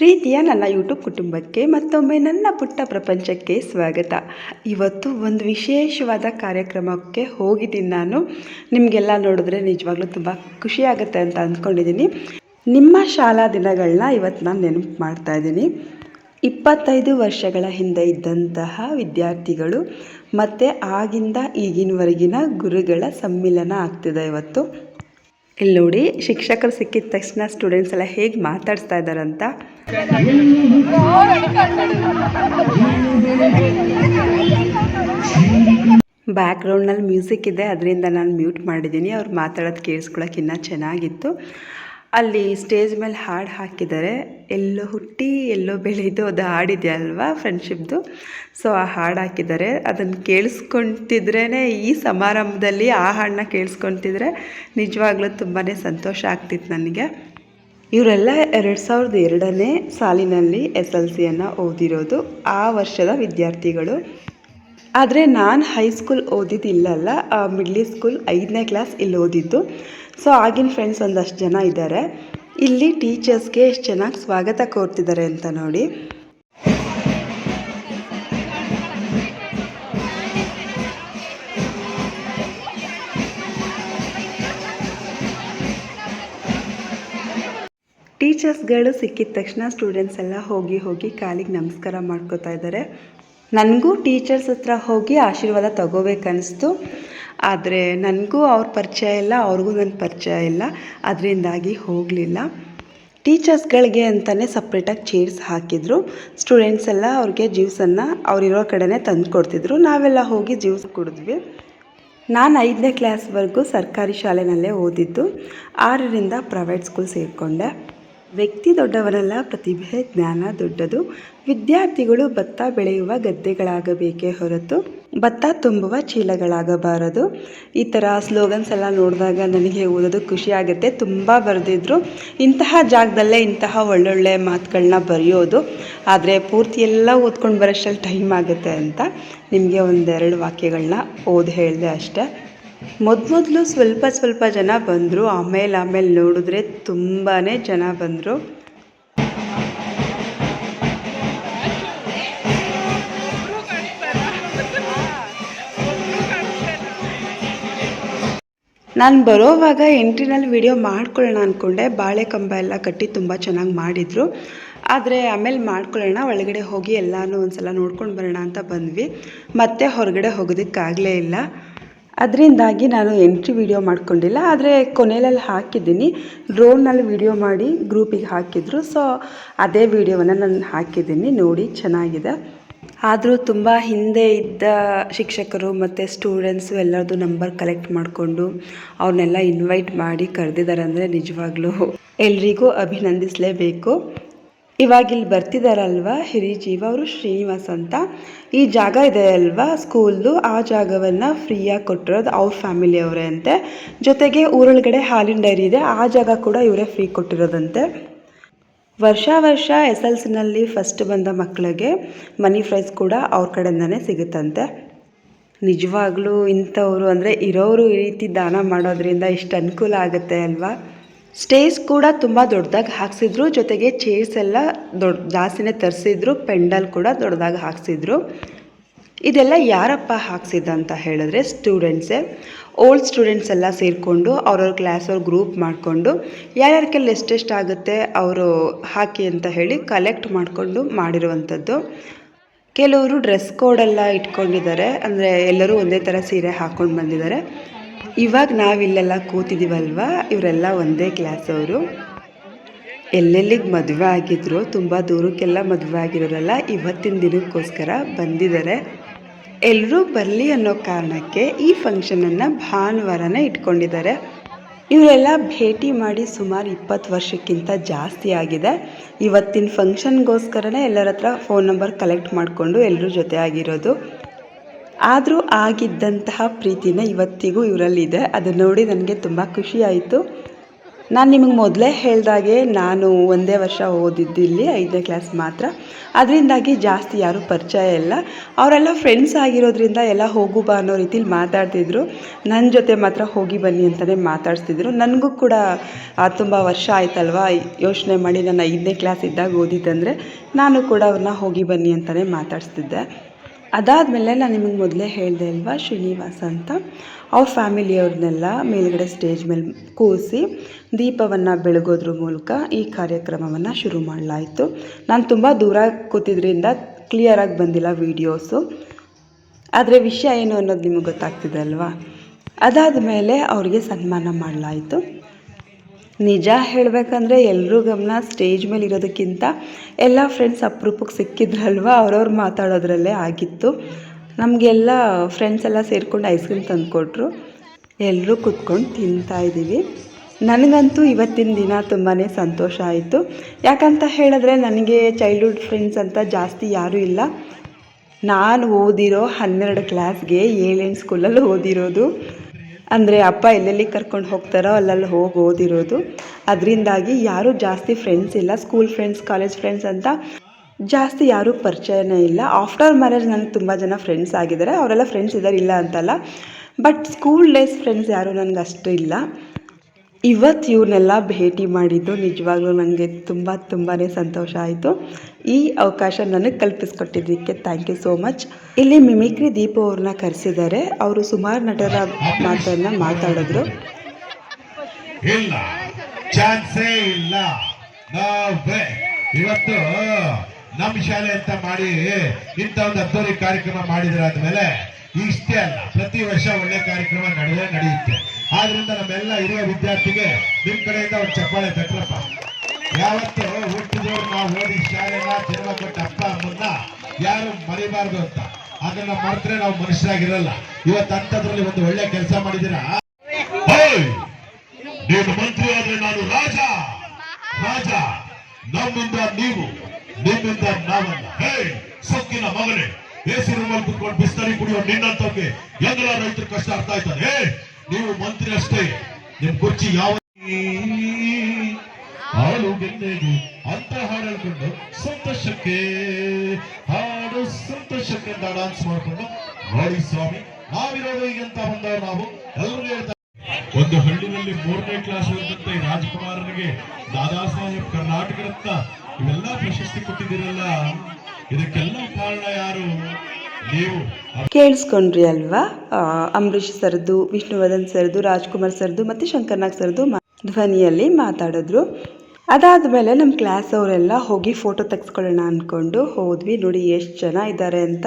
ಪ್ರೀತಿಯ ನನ್ನ ಯೂಟ್ಯೂಬ್ ಕುಟುಂಬಕ್ಕೆ ಮತ್ತೊಮ್ಮೆ ನನ್ನ ಪುಟ್ಟ ಪ್ರಪಂಚಕ್ಕೆ ಸ್ವಾಗತ. ಇವತ್ತು ಒಂದು ವಿಶೇಷವಾದ ಕಾರ್ಯಕ್ರಮಕ್ಕೆ ಹೋಗಿದ್ದೀನಿ ನಾನು. ನಿಮಗೆಲ್ಲ ನೋಡಿದ್ರೆ ನಿಜವಾಗ್ಲೂ ತುಂಬ ಖುಷಿಯಾಗುತ್ತೆ ಅಂತ ಅಂದ್ಕೊಂಡಿದ್ದೀನಿ. ನಿಮ್ಮ ಶಾಲಾ ದಿನಗಳನ್ನ ಇವತ್ತು ನಾನು ನೆನಪು ಮಾಡ್ತಾ ಇದ್ದೀನಿ. ಇಪ್ಪತ್ತೈದು ವರ್ಷಗಳ ಹಿಂದೆ ಇದ್ದಂತಹ ವಿದ್ಯಾರ್ಥಿಗಳು ಮತ್ತು ಆಗಿಂದ ಈಗಿನವರೆಗಿನ ಗುರುಗಳ ಸಮ್ಮಿಲನ ಆಗ್ತಿದೆ ಇವತ್ತು. ಇಲ್ಲಿ ನೋಡಿ ಶಿಕ್ಷಕರು ಸಿಕ್ಕಿದ ತಕ್ಷಣ ಸ್ಟೂಡೆಂಟ್ಸ್ ಎಲ್ಲ ಹೇಗೆ ಮಾತಾಡಿಸ್ತಾ ಇದ್ದಾರಂತ ಬ್ಯಾಕ್ಗ್ರೌಂಡ್ನಲ್ಲಿ ಮ್ಯೂಸಿಕ್ ಇದೆ, ಅದರಿಂದ ನಾನು ಮ್ಯೂಟ್ ಮಾಡಿದ್ದೀನಿ. ಅವ್ರು ಮಾತಾಡೋದು ಕೇಳಿಸ್ಕೊಳಕ್ಕಿನ್ನ ಚೆನ್ನಾಗಿತ್ತು. ಅಲ್ಲಿ ಸ್ಟೇಜ್ ಮೇಲೆ ಹಾಡು ಹಾಕಿದ್ದಾರೆ. ಎಲ್ಲೋ ಹುಟ್ಟಿ, ಎಲ್ಲೋ ಬೆಳೆದು ಅದು ಹಾಡಿದೆ ಅಲ್ವಾ ಫ್ರೆಂಡ್ಶಿಪ್ದು ಸೊ ಆ ಹಾಡು ಹಾಕಿದ್ದಾರೆ. ಅದನ್ನು ಕೇಳಿಸ್ಕೊತಿದ್ರೇ ಈ ಸಮಾರಂಭದಲ್ಲಿ ಆ ಹಾಡನ್ನ ಕೇಳಿಸ್ಕೊತಿದ್ರೆ ನಿಜವಾಗ್ಲೂ ತುಂಬಾ ಸಂತೋಷ ಆಗ್ತಿತ್ತು ನನಗೆ. ಇವರೆಲ್ಲ ಎರಡು ಸಾವಿರದ ಎರಡನೇ ಸಾಲಿನಲ್ಲಿ ಎಸ್ ಎಲ್ ಸಿಯನ್ನು ಓದಿರೋದು ಆ ವರ್ಷದ ವಿದ್ಯಾರ್ಥಿಗಳು. ಆದರೆ ನಾನು ಹೈಸ್ಕೂಲ್ ಓದಿದ್ದಿಲ್ಲಲ್ಲ ಮಿಡ್ಲಿ ಸ್ಕೂಲ್ ಐದನೇ ಕ್ಲಾಸ್ ಇಲ್ಲಿ ಓದಿದ್ದು. ಸೊ ಆಗಿನ ಫ್ರೆಂಡ್ಸ್ ಒಂದಷ್ಟು ಜನ ಇದ್ದಾರೆ ಇಲ್ಲಿ ಟೀಚರ್ಸ್ಗೆ ಎಷ್ಟು ಚೆನ್ನಾಗಿ ಸ್ವಾಗತ ಕೋರ್ತಿದ್ದಾರೆ ಅಂತ ನೋಡಿ. ಟೀಚರ್ಸ್ಗಳು ಸಿಕ್ಕಿದ ತಕ್ಷಣ ಸ್ಟೂಡೆಂಟ್ಸ್ ಎಲ್ಲ ಹೋಗಿ ಹೋಗಿ ಕಾಲಿಗೆ ನಮಸ್ಕಾರ ಮಾಡ್ಕೋತಾ ಇದ್ದಾರೆ ನನಗೂ ಟೀಚರ್ಸ್ ಹತ್ರ ಹೋಗಿ ಆಶೀರ್ವಾದ ತಗೋಬೇಕನ್ನಿಸ್ತು. ಆದರೆ ನನಗೂ ಅವ್ರ ಪರಿಚಯ ಇಲ್ಲ, ಅವ್ರಿಗೂ ನನ್ನ ಪರಿಚಯ ಇಲ್ಲ. ಅದರಿಂದಾಗಿ ಹೋಗಲಿಲ್ಲ. ಟೀಚರ್ಸ್ಗಳಿಗೆ ಅಂತಲೇ ಸಪ್ರೇಟಾಗಿ ಚೇರ್ಸ್ ಹಾಕಿದ್ರು. ಸ್ಟೂಡೆಂಟ್ಸ್ ಎಲ್ಲ ಅವ್ರಿಗೆ ಜ್ಯೂಸನ್ನು ಅವರಿರೋ ಕಡೆನೇ ತಂದು ಕೊಡ್ತಿದ್ರು. ನಾವೆಲ್ಲ ಹೋಗಿ ಜ್ಯೂಸ್ ಕುಡಿದ್ವಿ. ನಾನು ಐದನೇ ಕ್ಲಾಸ್ವರೆಗೂ ಸರ್ಕಾರಿ ಶಾಲೆನಲ್ಲೇ ಓದಿದ್ದು. ಆರರಿಂದ ಪ್ರೈವೇಟ್ ಸ್ಕೂಲ್ ಸೇರಿಕೊಂಡೆ. ವ್ಯಕ್ತಿ ದೊಡ್ಡವನಲ್ಲ ಪ್ರತಿಭೆ, ಜ್ಞಾನ ದೊಡ್ಡದು. ವಿದ್ಯಾರ್ಥಿಗಳು ಭತ್ತ ಬೆಳೆಯುವ ಗದ್ದೆಗಳಾಗಬೇಕೇ ಹೊರತು ಭತ್ತ ತುಂಬುವ ಚೀಲಗಳಾಗಬಾರದು. ಈ ಥರ ಸ್ಲೋಗನ್ಸ್ ಎಲ್ಲ ನೋಡಿದಾಗ ನನಗೆ ಓದೋದು ಖುಷಿಯಾಗುತ್ತೆ ತುಂಬ ಬರೆದಿದ್ರು. ಇಂತಹ ಜಾಗದಲ್ಲೇ ಇಂತಹ ಒಳ್ಳೊಳ್ಳೆ ಮಾತುಗಳನ್ನ ಬರೆಯೋದು, ಆದರೆ ಪೂರ್ತಿ ಎಲ್ಲ ಓದ್ಕೊಂಡು ಬರೋಷ್ಟರಲ್ಲಿ ಟೈಮ್ ಆಗುತ್ತೆ ಅಂತ ನಿಮಗೆ ಒಂದೆರಡು ವಾಕ್ಯಗಳನ್ನ ಓದಿ ಹೇಳಿದೆ ಅಷ್ಟೇ. ಮೊದಲು ಸ್ವಲ್ಪ ಸ್ವಲ್ಪ ಜನ ಬಂದರು. ಆಮೇಲೆ ಆಮೇಲೆ ನೋಡಿದ್ರೆ ತುಂಬಾ ಜನ ಬಂದರು. ನಾನು ಬರೋವಾಗ ಎಂಟ್ರಿನಲ್ಲಿ ವಿಡಿಯೋ ಮಾಡ್ಕೊಳ್ಳೋಣ ಅಂದ್ಕೊಂಡೆ ಬಾಳೆ ಕಂಬ ಎಲ್ಲ ಕಟ್ಟಿ ತುಂಬ ಚೆನ್ನಾಗಿ ಮಾಡಿದರು. ಆದರೆ ಆಮೇಲೆ ಮಾಡ್ಕೊಳ್ಳೋಣ, ಒಳಗಡೆ ಹೋಗಿ ಎಲ್ಲನೂ ಒಂದು ಸಲ ನೋಡ್ಕೊಂಡು ಬರೋಣ ಅಂತ ಬಂದ್ವಿ. ಮತ್ತೆ ಹೊರಗಡೆ ಹೋಗೋದಕ್ಕಾಗಲೇ ಇಲ್ಲ. ಅದರಿಂದಾಗಿ ನಾನು ಎಂಟ್ರಿ ವಿಡಿಯೋ ಮಾಡ್ಕೊಂಡಿಲ್ಲ, ಆದರೆ ಕೊನೆಯಲ್ಲಿ ಹಾಕಿದ್ದೀನಿ. ಡ್ರೋನಲ್ಲಿ ವಿಡಿಯೋ ಮಾಡಿ ಗ್ರೂಪಿಗೆ ಹಾಕಿದ್ರು. ಸೊ ಅದೇ ವೀಡಿಯೋವನ್ನು ನಾನು ಹಾಕಿದ್ದೀನಿ. ನೋಡಿ, ಚೆನ್ನಾಗಿದೆ. ಆದರೂ ತುಂಬ ಹಿಂದೆ ಇದ್ದ ಶಿಕ್ಷಕರು ಮತ್ತು ಸ್ಟೂಡೆಂಟ್ಸು ಎಲ್ಲರದು ನಂಬರ್ ಕಲೆಕ್ಟ್ ಮಾಡಿಕೊಂಡು ಅವ್ರನ್ನೆಲ್ಲ ಇನ್ವೈಟ್ ಮಾಡಿ ಕರೆದಿದ್ದಾರೆ ಅಂದರೆ ನಿಜವಾಗ್ಲೂ ಎಲ್ರಿಗೂ ಅಭಿನಂದಿಸಲೇಬೇಕು. ಇವಾಗ ಇಲ್ಲಿ ಬರ್ತಿದ್ದಾರಲ್ವ ಹಿರಿಜೀವ ಅವರು ಶ್ರೀನಿವಾಸ್ ಅಂತ. ಈ ಜಾಗ ಇದೆ ಅಲ್ವಾ ಸ್ಕೂಲ್ದು? ಆ ಜಾಗವನ್ನು ಫ್ರೀಯಾಗಿ ಕೊಟ್ಟಿರೋದು ಅವ್ರ ಫ್ಯಾಮಿಲಿಯವರೇ ಅಂತೆ. ಜೊತೆಗೆ ಊರೊಳಗಡೆ ಹಾಲಿನ ಡೈರಿ ಇದೆ. ಆ ಜಾಗ ಕೂಡ ಇವರೇ ಫ್ರೀ ಕೊಟ್ಟಿರೋದಂತೆ. ವರ್ಷ ವರ್ಷ ಎಸ್ ಎಲ್ ಸಿನಲ್ಲಿ ಫಸ್ಟ್ ಬಂದ ಮಕ್ಕಳಿಗೆ ಮನಿ ಪ್ರೈಸ್ ಕೂಡ ಅವ್ರ ಕಡೆಯಿಂದನೇ ಸಿಗುತ್ತಂತೆ. ನಿಜವಾಗ್ಲೂ ಇಂಥವ್ರು ಅಂದರೆ ಇರೋರು ಈ ರೀತಿ ದಾನ ಮಾಡೋದ್ರಿಂದ ಇಷ್ಟು ಅನುಕೂಲ ಆಗುತ್ತೆ ಅಲ್ವಾ? ಸ್ಟೇಜ್ ಕೂಡ ತುಂಬ ದೊಡ್ಡದಾಗಿ ಹಾಕ್ಸಿದ್ರು. ಜೊತೆಗೆ ಚೇರ್ಸ್ ಎಲ್ಲ ದೊಡ್ಡ ಜಾಸ್ತಿನೇ ತರಿಸಿದ್ರು. ಪೆಂಡಲ್ ಕೂಡ ದೊಡ್ಡದಾಗಿ ಹಾಕ್ಸಿದ್ರು. ಇದೆಲ್ಲ ಯಾರಪ್ಪ ಹಾಕ್ಸಿದ್ದಂತ ಹೇಳಿದ್ರೆ ಸ್ಟೂಡೆಂಟ್ಸೇ. ಓಲ್ಡ್ ಸ್ಟೂಡೆಂಟ್ಸ್ ಎಲ್ಲ ಸೇರಿಕೊಂಡು ಅವ್ರವ್ರ ಕ್ಲಾಸ್ ಅವ್ರ ಗ್ರೂಪ್ ಮಾಡಿಕೊಂಡು ಯಾರ್ಯಾರ ಕೈಲಿ ಎಷ್ಟೆಷ್ಟು ಆಗುತ್ತೆ ಅವರು ಹಾಕಿ ಅಂತ ಹೇಳಿ ಕಲೆಕ್ಟ್ ಮಾಡಿಕೊಂಡು ಮಾಡಿರುವಂಥದ್ದು. ಕೆಲವರು ಡ್ರೆಸ್ ಕೋಡೆಲ್ಲ ಇಟ್ಕೊಂಡಿದ್ದಾರೆ. ಅಂದರೆ ಎಲ್ಲರೂ ಒಂದೇ ಥರ ಸೀರೆ ಹಾಕ್ಕೊಂಡು ಬಂದಿದ್ದಾರೆ. ಇವಾಗ ನಾವಿಲ್ಲೆಲ್ಲ ಕೂತಿದ್ದೀವಲ್ವ ಇವರೆಲ್ಲ ಒಂದೇ ಕ್ಲಾಸ್ ಅವರು. ಎಲ್ಲೆಲ್ಲಿಗೆ ಮದುವೆ ಆಗಿದ್ರು, ತುಂಬ ದೂರಕ್ಕೆಲ್ಲ ಮದುವೆ ಆಗಿರೋರೆಲ್ಲ ಇವತ್ತಿನ ದಿನಕ್ಕೋಸ್ಕರ ಬಂದಿದ್ದಾರೆ. ಎಲ್ಲರೂ ಬರಲಿ ಅನ್ನೋ ಕಾರಣಕ್ಕೆ ಈ ಫಂಕ್ಷನನ್ನು ಭಾನುವಾರನೇ ಇಟ್ಕೊಂಡಿದ್ದಾರೆ. ಇವರೆಲ್ಲ ಭೇಟಿ ಮಾಡಿ ಸುಮಾರು ಇಪ್ಪತ್ತು ವರ್ಷಕ್ಕಿಂತ ಜಾಸ್ತಿ ಆಗಿದೆ. ಇವತ್ತಿನ ಫಂಕ್ಷನ್ಗೋಸ್ಕರನೇ ಎಲ್ಲರ ಹತ್ರ ಫೋನ್ ನಂಬರ್ ಕಲೆಕ್ಟ್ ಮಾಡಿಕೊಂಡು ಎಲ್ಲರೂ ಜೊತೆ ಆಗಿರೋದು. ಆದರೂ ಆಗಿದ್ದಂತಹ ಪ್ರೀತಿನ ಇವತ್ತಿಗೂ ಇವರಲ್ಲಿದೆ. ಅದು ನೋಡಿ ನನಗೆ ತುಂಬ ಖುಷಿ ಆಯಿತು. ನಾನು ನಿಮಗೆ ಮೊದಲೇ ಹೇಳಿದಾಗೆ ನಾನು ಒಂದೇ ವರ್ಷ ಓದಿದ್ದು ಇಲ್ಲಿ ಐದನೇ ಕ್ಲಾಸ್ ಮಾತ್ರ. ಅದರಿಂದಾಗಿ ಜಾಸ್ತಿ ಯಾರೂ ಪರಿಚಯ ಇಲ್ಲ. ಅವರೆಲ್ಲ ಫ್ರೆಂಡ್ಸ್ ಆಗಿರೋದ್ರಿಂದ ಎಲ್ಲ ಹೋಗು ಬಾ ಅನ್ನೋ ರೀತಿಲಿ ಮಾತಾಡ್ತಿದ್ರು. ನನ್ನ ಜೊತೆ ಮಾತ್ರ ಹೋಗಿ ಬನ್ನಿ ಅಂತಲೇ ಮಾತಾಡಿಸ್ತಿದ್ರು. ನನಗೂ ಕೂಡ ತುಂಬ ವರ್ಷ ಆಯ್ತಲ್ವಾ? ಯೋಚನೆ ಮಾಡಿ ನಾನು ಐದನೇ ಕ್ಲಾಸ್ ಇದ್ದಾಗ ಓದಿದ್ದಂದರೆ ನಾನು ಕೂಡ ಅವ್ರನ್ನ ಹೋಗಿ ಬನ್ನಿ ಅಂತಲೇ ಮಾತಾಡಿಸ್ತಿದ್ದೆ. ಅದಾದಮೇಲೆ ನಾನು ನಿಮಗೆ ಮೊದಲೇ ಹೇಳಿದೆ ಅಲ್ವಾ, ಶ್ರೀನಿವಾಸ ಅಂತ. ಅವ್ರ ಫ್ಯಾಮಿಲಿಯವ್ರನ್ನೆಲ್ಲ ಮೇಲ್ಗಡೆ ಸ್ಟೇಜ್ ಮೇಲೆ ಕೂರಿಸಿ ದೀಪವನ್ನು ಬೆಳಗೋದ್ರ ಮೂಲಕ ಈ ಕಾರ್ಯಕ್ರಮವನ್ನು ಶುರು ಮಾಡಲಾಯಿತು. ನಾನು ತುಂಬ ದೂರ ಕೂತಿದ್ರಿಂದ ಕ್ಲಿಯರಾಗಿ ಬಂದಿಲ್ಲ ವೀಡಿಯೋಸು ಆದರೆ ವಿಷಯ ಏನು ಅನ್ನೋದು ನಿಮಗೆ ಗೊತ್ತಾಗ್ತಿದೆ ಅಲ್ವಾ? ಅದಾದ ಮೇಲೆ ಅವರಿಗೆ ಸನ್ಮಾನ ಮಾಡಲಾಯಿತು. ನಿಜ ಹೇಳಬೇಕಂದ್ರೆ ಎಲ್ಲರೂ ಗಮನ ಸ್ಟೇಜ್ ಮೇಲೆ ಇರೋದಕ್ಕಿಂತ ಎಲ್ಲ ಫ್ರೆಂಡ್ಸ್ ಅಪರೂಪಕ್ಕೆ ಸಿಕ್ಕಿದ್ರಲ್ವ? ಅವ್ರವ್ರು ಮಾತಾಡೋದ್ರಲ್ಲೇ ಆಗಿತ್ತು. ನಮಗೆಲ್ಲ ಫ್ರೆಂಡ್ಸ್ ಎಲ್ಲ ಸೇರಿಕೊಂಡು ಐಸ್ ಕ್ರೀಮ್ ತಂದುಕೊಟ್ರು. ಎಲ್ಲರೂ ಕೂತ್ಕೊಂಡು ತಿಂತಾ ಇದ್ದೀವಿ. ನನಗಂತೂ ಇವತ್ತಿನ ದಿನ ತುಂಬಾ ಸಂತೋಷ ಆಯಿತು. ಯಾಕಂತ ಹೇಳಿದ್ರೆ ನನಗೆ ಚೈಲ್ಡ್ಹುಡ್ ಫ್ರೆಂಡ್ಸ್ ಅಂತ ಜಾಸ್ತಿ ಯಾರೂ ಇಲ್ಲ. ನಾನು ಓದಿರೋ ಹನ್ನೆರಡು ಕ್ಲಾಸ್ಗೆ ಏಳೆಂಟು ಸ್ಕೂಲಲ್ಲಿ ಓದಿರೋದು. ಅಂದರೆ ಅಪ್ಪ ಎಲ್ಲೆಲ್ಲಿ ಕರ್ಕೊಂಡು ಹೋಗ್ತಾರೋ ಅಲ್ಲಲ್ಲಿ ಹೋಗಿ ಓದಿರೋದು. ಅದರಿಂದಾಗಿ ಯಾರೂ ಜಾಸ್ತಿ ಫ್ರೆಂಡ್ಸ್ ಇಲ್ಲ. ಸ್ಕೂಲ್ ಫ್ರೆಂಡ್ಸ್ ಕಾಲೇಜ್ ಫ್ರೆಂಡ್ಸ್ ಅಂತ ಜಾಸ್ತಿ ಯಾರೂ ಪರಿಚಯನೇ ಇಲ್ಲ. ಆಫ್ಟರ್ ಮ್ಯಾರೇಜ್ ನನಗೆ ತುಂಬ ಜನ ಫ್ರೆಂಡ್ಸ್ ಆಗಿದ್ದಾರೆ ಅವರೆಲ್ಲ ಫ್ರೆಂಡ್ಸ್ ಇದ್ದಾರೆ ಇಲ್ಲ ಅಂತಲ್ಲ. ಬಟ್ ಸ್ಕೂಲ್ ಡೇಸ್ ಫ್ರೆಂಡ್ಸ್ ಯಾರೂ ನನಗೆ ಅಷ್ಟು ಇಲ್ಲ. ಇವತ್ತು ಇವ್ರನ್ನೆಲ್ಲ ಭೇಟಿ ಮಾಡಿದ್ದು ನಿಜವಾಗ್ಲೂ ನನಗೆ ತುಂಬ ತುಂಬಾ ಸಂತೋಷ ಆಯಿತು. ಈ ಅವಕಾಶ ನನಗೆ ಕಲ್ಪಿಸ್ಕೊಟ್ಟಿದ್ದಕ್ಕೆ ಥ್ಯಾಂಕ್ ಯು ಸೋ ಮಚ್ ಇಲ್ಲಿ ಮಿಮಿಕ್ರಿ ದೀಪ ಅವ್ರನ್ನ ಕರೆಸಿದ್ದಾರೆ. ಅವರು ಸುಮಾರು ನಟರ ಮಾತನ್ನು ಮಾತಾಡಿದ್ರು. ಇಲ್ಲ. ಚಾನ್ಸೇ ಇಲ್ಲ. ಇವತ್ತು ನಮ್ಮ ಶಾಲೆ ಅಂತ ಮಾಡಿ ಇಂಥ ಒಂದು ಅದ್ದೂರಿ ಕಾರ್ಯಕ್ರಮ ಮಾಡಿದ್ರೆ ಆದ್ಮೇಲೆ ಇಷ್ಟೇ ಅಲ್ಲ. ಪ್ರತಿ ವರ್ಷ ಒಳ್ಳೆ ಕಾರ್ಯಕ್ರಮ ನಡೆದೇ ನಡೆಯುತ್ತೆ. ಆದ್ರಿಂದ ನಮ್ಮೆಲ್ಲ ಹಿರಿಯ ವಿದ್ಯಾರ್ಥಿಗೆ ನಿಮ್ ಕಡೆಯಿಂದ ಒಂದು ಚಪ್ಪಾಳೆ ತಟ್ರಪ್ಪ ಯಾವತ್ತು ಹುಟ್ಟಿದವ್ರು ನಾವು ಓದಿ ಶಾಲೆನ ಜನ್ಮ ಕೊಟ್ಟ ಅಪ್ಪ ಅಮ್ಮನ್ನ ಯಾರು ಮರಿಬಾರ್ದು ಅಂತ. ಅದನ್ನ ಮರೆತ್ರೆ ನಾವು ಮನುಷ್ಯರಾಗಿರಲ್ಲ. ಇವತ್ತು ಅಂತದ್ರಲ್ಲಿ ಒಂದು ಒಳ್ಳೆ ಕೆಲಸ ಮಾಡಿದ್ದೀರಾ! ನೀನು ಮಂತ್ರಿ ಆದ್ರೆ ನಾನು ರಾಜ. ರಾಜ, ನಮ್ಮಿಂದ ನೀವು, ನಿಮ್ಮಿಂದ ನಾವಲ್ಲ. ಹೇ ಸೊಕ್ಕಿನ ಮಗನೇ. ಎಸಿ ರೂಮಲ್ಲಿ ಕುತ್ಕೊಂಡು ಬಿಸ್ತರಿ ಕುಡಿಯೋ ನಿನ್ನಂತವ್ರಿಗೆ ಎಲ್ಲ ರೈತರು ಕಷ್ಟ ಅರ್ಥ ಹೇ ನೀವು ಮಂತ್ರಿ ಅಷ್ಟೇ. ನಿಮ್ ಕುರ್ಚಿ ಯಾವ ಹಾಡು ಗೆನ್ನೆಗೆ ಅಂತ ಹಾಡು ಹೇಳ್ಕೊಂಡು ಸಂತೋಷಕ್ಕೆ ಹಾಡು ಸಂತೋಷಕ್ಕೆ ಅಂತ ಡಾನ್ಸ್ ಮಾಡ್ಕೊಂಡು, ನೋಡಿ ಸ್ವಾಮಿ, ನಾವಿರೋದು ಎಂತ ಬಂದ ನಾವು? ಎಲ್ಲರೂ ಹೇಳ್ತಾ ಒಂದು ಹಳ್ಳಿನಲ್ಲಿ ಮೂರನೇ ಕ್ಲಾಸ್ ಓದಂತ ರಾಜಕುಮಾರರಿಗೆ ದಾದಾ ಸಾಹೇಬ್ ಕರ್ನಾಟಕ ರತ್ನ ಇವೆಲ್ಲ ಪ್ರಶಸ್ತಿ ಕೊಟ್ಟಿದ್ದೀರಲ್ಲ. ಇದಕ್ಕೆಲ್ಲ ಕಾರಣ ಯಾರು? ನೀವು. ಕೇಳಿಸ್ಕೊಂಡ್ರಿ ಅಲ್ವಾ? ಅಂಬರೀಷ್ ಸರ್ದು, ವಿಷ್ಣುವರ್ಧನ್ ಸರ್ದು, ರಾಜ್ಕುಮಾರ್ ಸರ್ದು ಮತ್ತು ಶಂಕರ್ನಾಗ್ ಸರ್ದು ಧ್ವನಿಯಲ್ಲಿ ಮಾತಾಡಿದ್ರು. ಅದಾದ ಮೇಲೆ ನಮ್ಮ ಕ್ಲಾಸ್ ಅವರೆಲ್ಲ ಹೋಗಿ ಫೋಟೋ ತೆಗೆಸ್ಕೊಳ್ಳೋಣ ಅಂದ್ಕೊಂಡು ಹೋದ್ವಿ. ನೋಡಿ ಎಷ್ಟು ಜನ ಇದ್ದಾರೆ ಅಂತ.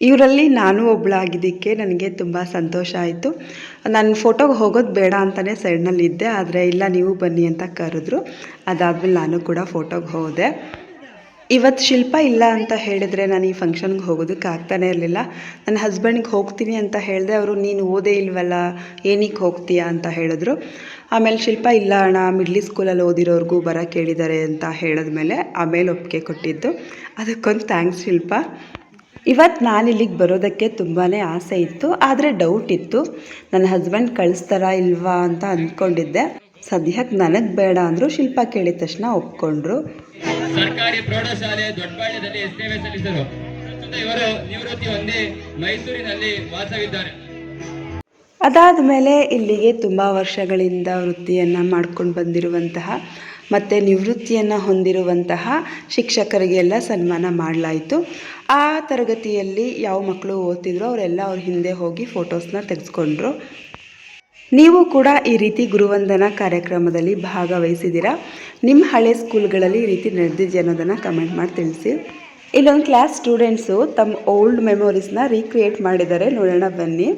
ಇವರಲ್ಲಿ ನಾನು ಒಬ್ಬಳಾಗಿದ್ದಕ್ಕೆ ನನಗೆ ತುಂಬ ಸಂತೋಷ ಆಯಿತು. ನಾನು ಫೋಟೋಗೆ ಹೋಗೋದು ಬೇಡ ಅಂತಲೇ ಸೈಡ್ನಲ್ಲಿದ್ದೆ, ಆದರೆ ಇಲ್ಲ, ನೀವು ಬನ್ನಿ ಅಂತ ಕರೆದ್ರು. ಅದಾದಮೇಲೆ ನಾನು ಕೂಡ ಫೋಟೋಗೆ ಹೋದೆ. ಇವತ್ತು ಶಿಲ್ಪ ಇಲ್ಲ ಅಂತ ಹೇಳಿದರೆ ನಾನು ಈ ಫಂಕ್ಷನ್ಗೆ ಹೋಗೋದಕ್ಕೆ ಆಗ್ತಾನೇ ಇರಲಿಲ್ಲ. ನನ್ನ ಹಸ್ಬೆಂಡ್ಗೆ ಹೋಗ್ತೀನಿ ಅಂತ ಹೇಳಿದೆ, ಅವರು, ನೀನು ಓದೇ ಇಲ್ವಲ್ಲ ಏನಕ್ಕೆ ಹೋಗ್ತೀಯಾ? ಅಂತ ಹೇಳಿದ್ರು. ಆಮೇಲೆ, ಶಿಲ್ಪ ಇಲ್ಲ ಅಣ್ಣ ಮಿಡ್ಲಿ ಸ್ಕೂಲಲ್ಲಿ ಓದಿರೋರ್ಗೂ ಬರ ಕೇಳಿದ್ದಾರೆ ಅಂತ ಹೇಳಿದ್ಮೇಲೆ ಆಮೇಲೆ ಒಪ್ಪಿಗೆ ಕೊಟ್ಟಿದ್ದು. ಅದಕ್ಕೊಂದು ಥ್ಯಾಂಕ್ಸ್ ಶಿಲ್ಪ. ಇವತ್ತು ನಾನು ಇಲ್ಲಿಗೆ ಬರೋದಕ್ಕೆ ತುಂಬಾ ಆಸೆ ಇತ್ತು, ಆದರೆ ಡೌಟ್ ಇತ್ತು. ನನ್ನ ಹಸ್ಬೆಂಡ್ ಕಳಿಸ್ತಾರಾ ಇಲ್ವಾ ಅಂತ ಅಂದ್ಕೊಂಡಿದ್ದೆ. ಸದ್ಯಕ್ಕೆ ನನಗೆ ಬೇಡ ಅಂದರು ಶಿಲ್ಪ ಕೇಳಿದ ತಕ್ಷಣ ಒಪ್ಕೊಂಡ್ರು. ಸರ್ಕಾರಿ ಪ್ರೌಢಶಾಲೆ ದೊಡ್ಡಬಾಳ್ಯದಲ್ಲಿ ಸೇವೆ ಸಲ್ಲಿಸಿದರು. ಪ್ರಸ್ತುತ ಇವರು ನಿವೃತ್ತಿ ಹೊಂದಿ ಮೈಸೂರಿನಲ್ಲಿ ವಾಸವಿದ್ದಾರೆ. ಅದಾದ ಮೇಲೆ ಇಲ್ಲಿಗೆ ತುಂಬ ವರ್ಷಗಳಿಂದ ವೃತ್ತಿಯನ್ನು ಮಾಡ್ಕೊಂಡು ಬಂದಿರುವಂತಹ, ಮತ್ತು ನಿವೃತ್ತಿಯನ್ನು ಹೊಂದಿರುವಂತಹ ಶಿಕ್ಷಕರಿಗೆಲ್ಲ ಸನ್ಮಾನ ಮಾಡಲಾಯಿತು. ಆ ತರಗತಿಯಲ್ಲಿ ಯಾವ ಮಕ್ಕಳು ಓದ್ತಿದ್ರು ಅವರೆಲ್ಲ ಅವ್ರ ಹಿಂದೆ ಹೋಗಿ ಫೋಟೋಸ್ನ ತೆಗೆಸ್ಕೊಂಡ್ರು. ನೀವು ಕೂಡ ಈ ರೀತಿ ಗುರುವಂದನ ಕಾರ್ಯಕ್ರಮದಲ್ಲಿ ಭಾಗವಹಿಸಿದ್ದೀರಾ? ನಿಮ್ಮ ಹಳೆ ಸ್ಕೂಲ್ಗಳಲ್ಲಿ ಈ ರೀತಿ ನಡೆದಿದೆ ಅನ್ನೋದನ್ನು ಕಮೆಂಟ್ ಮಾಡಿ ತಿಳಿಸಿ. ಇಲ್ಲೊಂದು ಕ್ಲಾಸ್ ಸ್ಟೂಡೆಂಟ್ಸು ತಮ್ಮ ಓಲ್ಡ್ ಮೆಮೊರೀಸ್ನ ರೀಕ್ರಿಯೇಟ್ ಮಾಡಿದ್ದಾರೆ. ನೋಡೋಣ ಬನ್ನಿ.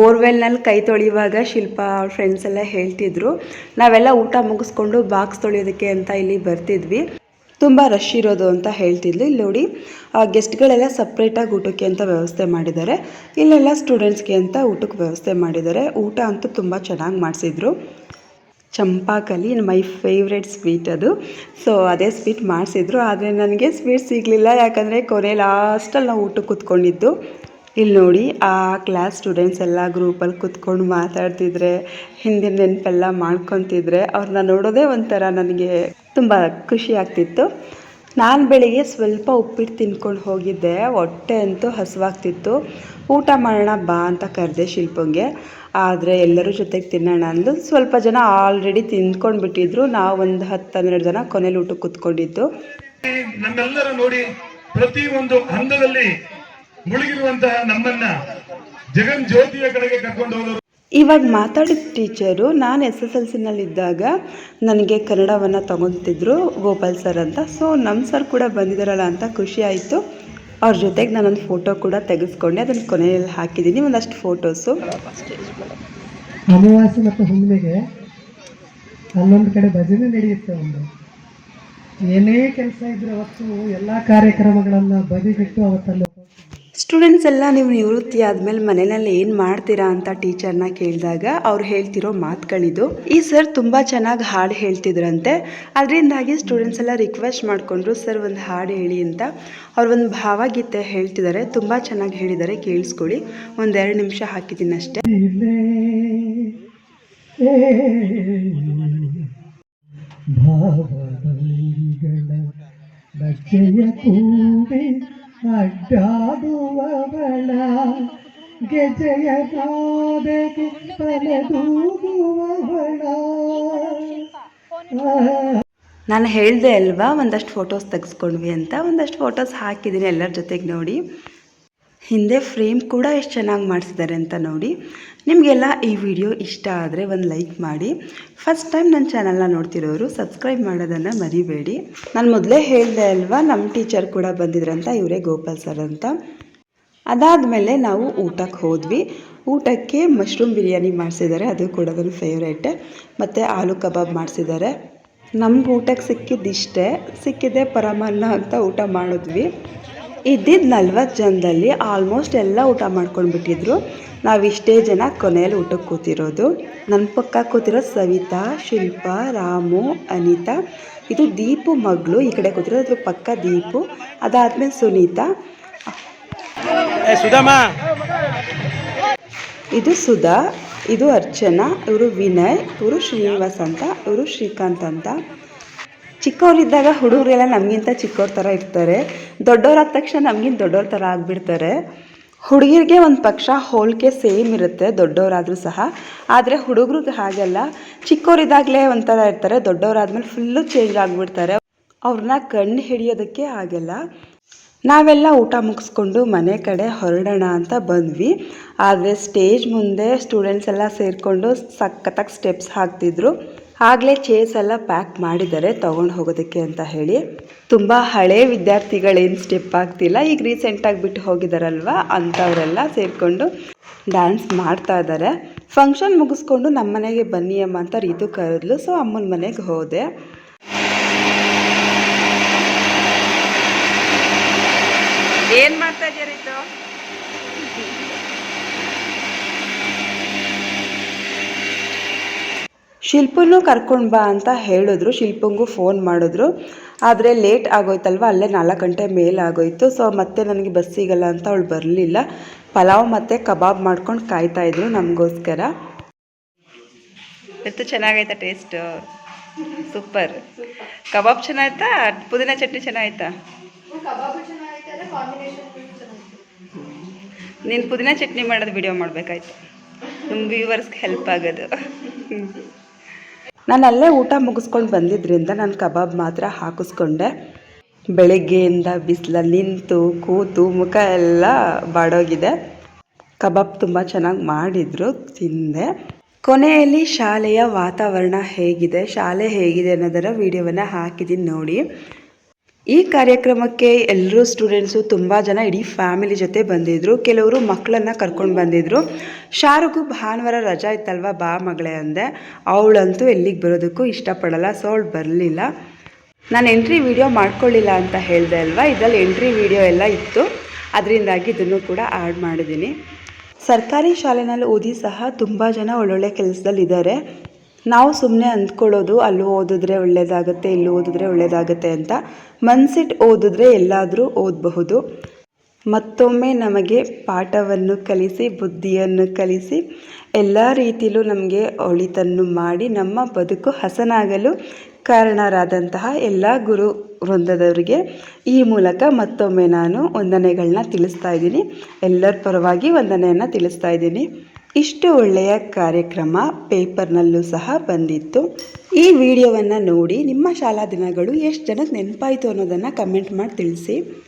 ಬೋರ್ವೆಲ್ನಲ್ಲಿ ಕೈ ತೊಳೆಯುವಾಗ ಶಿಲ್ಪ ಅವ್ರ ಫ್ರೆಂಡ್ಸ್ ಎಲ್ಲ ಹೇಳ್ತಿದ್ರು. ನಾವೆಲ್ಲ ಊಟ ಮುಗಿಸ್ಕೊಂಡು ಬಾಕ್ಸ್ ತೊಳೆಯೋದಕ್ಕೆ ಅಂತ ಇಲ್ಲಿ ಬರ್ತಿದ್ವಿ. ತುಂಬ ರಶ್ ಇರೋದು ಅಂತ ಹೇಳ್ತಿದ್ಲು. ಇಲ್ಲಿ ನೋಡಿ ಗೆಸ್ಟ್ಗಳೆಲ್ಲ ಸಪ್ರೇಟಾಗಿ ಊಟಕ್ಕೆ ಅಂತ ವ್ಯವಸ್ಥೆ ಮಾಡಿದ್ದಾರೆ. ಇಲ್ಲೆಲ್ಲ ಸ್ಟೂಡೆಂಟ್ಸ್ಗೆ ಅಂತ ಊಟಕ್ಕೆ ವ್ಯವಸ್ಥೆ ಮಾಡಿದ್ದಾರೆ. ಊಟ ಅಂತೂ ತುಂಬ ಚೆನ್ನಾಗಿ ಮಾಡಿಸಿದ್ರು. ಚಂಪಾಕಲಿ ಮೈ ಫೇವ್ರೆಟ್ ಸ್ವೀಟ್ ಅದು. ಸೊ ಅದೇ ಸ್ವೀಟ್ ಮಾಡಿಸಿದ್ರು. ಆದರೆ ನನಗೆ ಸ್ವೀಟ್ ಸಿಗಲಿಲ್ಲ. ಯಾಕಂದರೆ ಕೊನೆ ಲಾಸ್ಟಲ್ಲಿ ನಾವು ಊಟಕ್ಕೆ ಕೂತ್ಕೊಂಡಿದ್ದು. ಇಲ್ಲಿ ನೋಡಿ, ಆ ಕ್ಲಾಸ್ ಸ್ಟೂಡೆಂಟ್ಸ್ ಎಲ್ಲ ಗ್ರೂಪಲ್ಲಿ ಕೂತ್ಕೊಂಡು ಮಾತಾಡ್ತಿದ್ರೆ, ಹಿಂದಿನ ನೆನಪೆಲ್ಲ ಮಾಡ್ಕೊತಿದ್ರೆ ಅವ್ರನ್ನ ನೋಡೋದೇ ಒಂಥರ ನನಗೆ ತುಂಬ ಖುಷಿ ಆಗ್ತಿತ್ತು. ನಾನು ಬೆಳಿಗ್ಗೆ ಸ್ವಲ್ಪ ಉಪ್ಪಿಟ್ಟು ತಿನ್ಕೊಂಡು ಹೋಗಿದ್ದೆ, ಹೊಟ್ಟೆ ಅಂತೂ ಹಸಿವಾಗ್ತಿತ್ತು. ಊಟ ಮಾಡೋಣ ಬಾ ಅಂತ ಕರೆದೆ ಶಿಲ್ಪಂಗೆ. ಆದರೆ ಎಲ್ಲರೂ ಜೊತೆಗೆ ತಿನ್ನೋಣ ಅಂದು ಸ್ವಲ್ಪ ಜನ ಆಲ್ರೆಡಿ ತಿಂದ್ಕೊಂಡು ಬಿಟ್ಟಿದ್ರು ನಾವು ಒಂದು ಹತ್ತು ಹನ್ನೆರಡು ಜನ ಕೊನೆಯಲ್ಲಿ ಊಟಕ್ಕೆ ಕೂತ್ಕೊಂಡಿದ್ದು. ನಮ್ಮೆಲ್ಲರೂ ನೋಡಿ ಪ್ರತಿ ಒಂದು ಹಂತದಲ್ಲಿ ಮುಳುಗಿರುವಂತಹ ನಮ್ಮನ್ನ ಜಗನ್ ಜ್ಯೋತಿಯ ಕಡೆಗೆ ಕರ್ಕೊಂಡು ಹೋದರು ಇವಾಗ ಮಾತಾಡಿದ ಟೀಚರು ನಾನು ಎಸ್ ಎಸ್ ಎಲ್ ಸಿನಲ್ಲಿದ್ದಾಗ ನನಗೆ ಕನ್ನಡವನ್ನು ತಗೊತಿದ್ರು ಗೋಪಾಲ್ ಸರ್ ಅಂತ. ಸೊ ನಮ್ಮ ಸರ್ ಕೂಡ ಬಂದಿದ್ದಾರಲ್ಲ ಅಂತ ಖುಷಿ ಆಯಿತು. ಅವ್ರ ಜೊತೆಗೆ ನಾನೊಂದು ಫೋಟೋ ಕೂಡ ತೆಗೆಸ್ಕೊಂಡೆ. ಅದನ್ನು ಕೊನೆಯಲ್ಲಿ ಹಾಕಿದ್ದೀನಿ ಒಂದಷ್ಟು ಫೋಟೋಸು ಅಮಾವಾಸ್ಯೆ ಮತ್ತು ಹುಣ್ಣಿಮೆಗೆ ಅಲ್ಲೊಂದು ಕಡೆ ಭಜನೆ ನಡೆಯುತ್ತೆ ಒಂದು. ಏನೇ ಕೆಲಸ ಇದ್ರೆ ಅವತ್ತು ಎಲ್ಲ ಕಾರ್ಯಕ್ರಮಗಳನ್ನು ಬದಿಗಿಟ್ಟು ಅವತ್ತಲ್ಲಿ ಸ್ಟೂಡೆಂಟ್ಸ್ ಎಲ್ಲ ನೀವು ನಿವೃತ್ತಿ ಆದಮೇಲೆ ಮನೆಯಲ್ಲಿ ಏನು ಮಾಡ್ತೀರಾ ಅಂತ ಟೀಚರ್ನ ಕೇಳಿದಾಗ ಅವ್ರು ಹೇಳ್ತಿರೋ ಮಾತುಗಳಿದು. ಈ ಸರ್ ತುಂಬ ಚೆನ್ನಾಗಿ ಹಾಡು ಹೇಳ್ತಿದ್ರಂತೆ. ಅದರಿಂದಾಗಿ ಸ್ಟೂಡೆಂಟ್ಸ್ ಎಲ್ಲ ರಿಕ್ವೆಸ್ಟ್ ಮಾಡಿಕೊಂಡ್ರು ಸರ್ ಒಂದು ಹಾಡು ಹೇಳಿ ಅಂತ. ಅವ್ರು ಒಂದು ಭಾವಗೀತೆ ಹೇಳ್ತಿದ್ದಾರೆ. ತುಂಬ ಚೆನ್ನಾಗಿ ಹೇಳಿದ್ದಾರೆ. ಕೇಳಿಸ್ಕೊಳ್ಳಿ. ಒಂದೆರಡು ನಿಮಿಷ ಹಾಕಿದ್ದೀನಿ ಅಷ್ಟೇ. ಅಡ್ಡಾಡುವವಳ ಗೆಜೆಯ ನಾನು ಹೇಳಿದೆ ಅಲ್ವಾ, ಒಂದಷ್ಟು ಫೋಟೋಸ್ ತೆಗೆಸ್ಕೊಂಡ್ವಿ ಅಂತ. ಒಂದಷ್ಟು ಫೋಟೋಸ್ ಹಾಕಿದ್ದೀನಿ ಎಲ್ಲರ ಜೊತೆಗೆ ನೋಡಿ. ಹಿಂದೆ ಫ್ರೇಮ್ ಕೂಡ ಎಷ್ಟು ಚೆನ್ನಾಗಿ ಮಾಡಿಸಿದ್ದಾರೆ ಅಂತ ನೋಡಿ. ನಿಮಗೆಲ್ಲ ಈ ವಿಡಿಯೋ ಇಷ್ಟ ಆದರೆ ಒಂದು ಲೈಕ್ ಮಾಡಿ. ಫಸ್ಟ್ ಟೈಮ್ ನನ್ನ ಚಾನಲ್ನ ನೋಡ್ತಿರೋರು ಸಬ್ಸ್ಕ್ರೈಬ್ ಮಾಡೋದನ್ನು ಮರಿಬೇಡಿ. ನಾನು ಮೊದಲೇ ಹೇಳಿದೆ ಅಲ್ವಾ ನಮ್ಮ ಟೀಚರ್ ಕೂಡ ಬಂದಿದ್ರಂತ, ಇವರೇ ಗೋಪಾಲ್ ಸರ್ ಅಂತ. ಅದಾದಮೇಲೆ ನಾವು ಊಟಕ್ಕೆ ಹೋದ್ವಿ. ಊಟಕ್ಕೆ ಮಶ್ರೂಮ್ ಬಿರಿಯಾನಿ ಮಾಡಿಸಿದ್ದಾರೆ, ಅದು ಕೂಡ ನನ್ನ ಫೇವ್ರೇಟ್ ಮತ್ತು ಆಲೂ ಕಬಾಬ್ ಮಾಡಿಸಿದ್ದಾರೆ. ನಮ್ಗೆ ಊಟಕ್ಕೆ ಸಿಕ್ಕಿದ್ದಿಷ್ಟೇ ಸಿಕ್ಕಿದೆ ಪರಮಾನ್ನ ಅಂತ ಊಟ ಮಾಡಿದ್ವಿ. ಇದ್ದಿದ್ದು ನಲ್ವತ್ತು ಜನದಲ್ಲಿ ಆಲ್ಮೋಸ್ಟ್ ಎಲ್ಲ ಊಟ ಮಾಡ್ಕೊಂಡು ಬಿಟ್ಟಿದ್ರು ಇಷ್ಟೇ ಜನ ಕೊನೆಯಲ್ಲಿ ಊಟಕ್ಕೆ ಕೂತಿರೋದು. ನನ್ನ ಪಕ್ಕ ಕೂತಿರೋ ಸವಿತಾ ಶಿಲ್ಪ ರಾಮು ಅನಿತಾ. ಇದು ದೀಪು ಮಗಳು ಈ ಕಡೆ ಕೂತಿರೋದು ಅದ್ರ ಪಕ್ಕ ದೀಪು ಅದಾದಮೇಲೆ ಸುನೀತಾ. ಇದು ಸುಧಾ ಇದು ಅರ್ಚನಾ ಇವರು ವಿನಯ್ ಇವರು ಶ್ರೀನಿವಾಸ್ ಅಂತ ಇವರು ಶ್ರೀಕಾಂತ್ ಅಂತ. ಚಿಕ್ಕವರಿದ್ದಾಗ ಹುಡುಗರೆಲ್ಲ ನಮಗಿಂತ ಚಿಕ್ಕವ್ರ ಥರ ಇರ್ತಾರೆ. ದೊಡ್ಡವರಾದ ತಕ್ಷಣ ನಮಗಿಂತ ದೊಡ್ಡವ್ರ ಥರ ಆಗಿಬಿಡ್ತಾರೆ. ಹುಡುಗಿರಿಗೆ ಒಂದು ಪಕ್ಷ ಹೋಲಿಕೆ ಸೇಮ್ ಇರುತ್ತೆ ದೊಡ್ಡವರಾದರೂ ಸಹ. ಆದರೆ ಹುಡುಗರಿಗೆ ಹಾಗಲ್ಲ. ಚಿಕ್ಕವರಿದ್ದಾಗಲೇ ಒಂಥರ ಇರ್ತಾರೆ ದೊಡ್ಡವರಾದ್ಮೇಲೆ ಫುಲ್ಲು ಚೇಂಜ್ ಆಗಿಬಿಡ್ತಾರೆ. ಅವ್ರನ್ನ ಕಣ್ಣು ಹಿಡಿಯೋದಕ್ಕೆ ಆಗಲ್ಲ. ನಾವೆಲ್ಲ ಊಟ ಮುಗಿಸ್ಕೊಂಡು ಮನೆ ಕಡೆ ಹೊರಡೋಣ ಅಂತ ಬಂದ್ವಿ. ಆದರೆ ಸ್ಟೇಜ್ ಮುಂದೆ ಸ್ಟೂಡೆಂಟ್ಸ್ ಎಲ್ಲ ಸೇರಿಕೊಂಡು ಸಖತ್ತಾಗಿ ಸ್ಟೆಪ್ಸ್ ಹಾಕ್ತಿದ್ರು. ಆಗಲೇ ಚೇರ್ಸ್ ಎಲ್ಲ ಪ್ಯಾಕ್ ಮಾಡಿದ್ದಾರೆ, ತೊಗೊಂಡು ಹೋಗೋದಕ್ಕೆ ಅಂತ ಹೇಳಿ. ತುಂಬ ಹಳೆ ವಿದ್ಯಾರ್ಥಿಗಳೇನು ಸ್ಟೆಪ್ ಆಗ್ತಿಲ್ಲ, ಈಗ ರೀಸೆಂಟಾಗಿ ಬಿಟ್ಟು ಹೋಗಿದ್ದಾರಲ್ವ ಅಂಥವರೆಲ್ಲ ಸೇರಿಕೊಂಡು ಡ್ಯಾನ್ಸ್ ಮಾಡ್ತಾ ಇದ್ದಾರೆ ಫಂಕ್ಷನ್ ಮುಗಿಸ್ಕೊಂಡು ನಮ್ಮ ಮನೆಗೆ ಬನ್ನಿ ಅಮ್ಮ ಅಂತ ರೀತು ಕರೆದ್ಲು ಸೊ ಅಮ್ಮನ ಮನೆಗೆ ಹೋದೆ ಏನು ಮಾಡ್ತಾ ಇದೆಯಾ ರೀತು ಶಿಲ್ಪನೂ ಕರ್ಕೊಂಡು ಬಾ ಅಂತ ಹೇಳಿದ್ರು. ಶಿಲ್ಪಂಗೂ ಫೋನ್ ಮಾಡಿದ್ರು. ಆದರೆ ಲೇಟ್ ಆಗೋಯ್ತಲ್ವ? ಅಲ್ಲೇ ನಾಲ್ಕು ಗಂಟೆ ಮೇಲೆ ಆಗೋಯ್ತು. ಸೊ ಮತ್ತೆ ನನಗೆ ಬಸ್ ಸಿಗಲ್ಲ ಅಂತ ಅವಳು ಬರಲಿಲ್ಲ. ಪಲಾವ್ ಮತ್ತು ಕಬಾಬ್ ಮಾಡ್ಕೊಂಡು ಕಾಯ್ತಾ ಇದ್ರು ನಮಗೋಸ್ಕರ. ಎಷ್ಟು ಚೆನ್ನಾಗೈತಾ ಟೇಸ್ಟು ಸೂಪರ್ ಕಬಾಬ್ ಚೆನ್ನಾಯ್ತಾ? ಪುದೀನ ಚಟ್ನಿ ಚೆನ್ನಾಯ್ತಾ? ನೀನು ಪುದೀನ ಚಟ್ನಿ ಮಾಡೋದು ವಿಡಿಯೋ ಮಾಡಬೇಕಾಯ್ತು. ನಿಮ್ಮ ವ್ಯೂವರ್ಸ್ಗೆ ಹೆಲ್ಪ್ ಆಗೋದು. ನಾನು ಅಲ್ಲೇ ಊಟ ಮುಗಿಸ್ಕೊಂಡು ಬಂದಿದ್ದರಿಂದ ನಾನು ಕಬಾಬ್ ಮಾತ್ರ ಹಾಕಿಸ್ಕೊಂಡೆ. ಬೆಳಗ್ಗೆಯಿಂದ ಬಿಸಿಲಲ್ಲಿ ನಿಂತು, ಕೂತು, ಮುಖ ಎಲ್ಲ ಬಾಡೋಗಿದೆ. ಕಬಾಬ್ ತುಂಬ ಚೆನ್ನಾಗಿ ಮಾಡಿದರು, ತಿಂದೆ. ಕೊನೆಯಲ್ಲಿ ಶಾಲೆಯ ವಾತಾವರಣ ಹೇಗಿದೆ, ಶಾಲೆ ಹೇಗಿದೆ ಅನ್ನೋದರ ವಿಡಿಯೋವನ್ನು ಹಾಕಿದ್ದೀನಿ ನೋಡಿ. ಈ ಕಾರ್ಯಕ್ರಮಕ್ಕೆ ಎಲ್ಲರೂ ಸ್ಟೂಡೆಂಟ್ಸು ತುಂಬ ಜನ ಇಡೀ ಫ್ಯಾಮಿಲಿ ಜೊತೆ ಬಂದಿದ್ದರು ಕೆಲವರು ಮಕ್ಕಳನ್ನು ಕರ್ಕೊಂಡು ಬಂದಿದ್ದರು ಶಾರುಗೂ ಭಾನುವಾರ ರಜಾ ಇತ್ತಲ್ವ ಬಾ ಮಗಳೇ ಅಂದೆ. ಅವಳಂತೂ ಎಲ್ಲಿಗೆ ಬರೋದಕ್ಕೂ ಇಷ್ಟಪಡಲ್ಲ ಸೊ ಅವಳು ಬರಲಿಲ್ಲ. ನಾನು ಎಂಟ್ರಿ ವೀಡಿಯೋ ಮಾಡ್ಕೊಳ್ಳಿಲ್ಲ ಅಂತ ಹೇಳಿದೆ ಅಲ್ವಾ? ಇದರಲ್ಲಿ ಎಂಟ್ರಿ ವೀಡಿಯೋ ಎಲ್ಲ ಇತ್ತು. ಅದರಿಂದಾಗಿ ಇದನ್ನು ಕೂಡ ಆ್ಯಡ್ ಮಾಡಿದ್ದೀನಿ. ಸರ್ಕಾರಿ ಶಾಲೆನಲ್ಲಿ ಓದಿ ಸಹ ತುಂಬ ಜನ ಒಳ್ಳೊಳ್ಳೆ ಕೆಲಸದಲ್ಲಿದ್ದಾರೆ. ನಾವು ಸುಮ್ಮನೆ ಅಂದ್ಕೊಳ್ಳೋದು ಅಲ್ಲಿ ಓದಿದ್ರೆ ಒಳ್ಳೆಯದಾಗುತ್ತೆ ಇಲ್ಲಿ ಓದಿದ್ರೆ ಒಳ್ಳೆಯದಾಗುತ್ತೆ ಅಂತ ಮನ್ಸಿಟ್ಟು ಓದಿದ್ರೆ ಎಲ್ಲಾದರೂ ಓದಬಹುದು. ಮತ್ತೊಮ್ಮೆ ನಮಗೆ ಪಾಠವನ್ನು ಕಲಿಸಿ, ಬುದ್ಧಿಯನ್ನು ಕಲಿಸಿ, ಎಲ್ಲ ರೀತಿಯಲ್ಲೂ ನಮಗೆ ಒಳಿತನ್ನು ಮಾಡಿ, ನಮ್ಮ ಬದುಕು ಹಸನಾಗಲು ಕಾರಣರಾದಂತಹ ಎಲ್ಲ ಗುರು ವೃಂದದವರಿಗೆ ಈ ಮೂಲಕ ಮತ್ತೊಮ್ಮೆ ನಾನು ವಂದನೆಗಳನ್ನ ತಿಳಿಸ್ತಾ ಇದ್ದೀನಿ. ಎಲ್ಲರ ಪರವಾಗಿ ವಂದನೆಯನ್ನು ತಿಳಿಸ್ತಾ ಇದ್ದೀನಿ. ಇಷ್ಟು ಒಳ್ಳೆಯ ಕಾರ್ಯಕ್ರಮ ಪೇಪರ್ನಲ್ಲೂ ಸಹ ಬಂದಿತ್ತು. ಈ ವಿಡಿಯೋವನ್ನು ನೋಡಿ ನಿಮ್ಮ ಶಾಲಾ ದಿನಗಳು ಎಷ್ಟು ಜನಕ್ಕೆ ನೆನಪಾಯಿತು ಅನ್ನೋದನ್ನು ಕಮೆಂಟ್ ಮಾಡಿ ತಿಳಿಸಿ.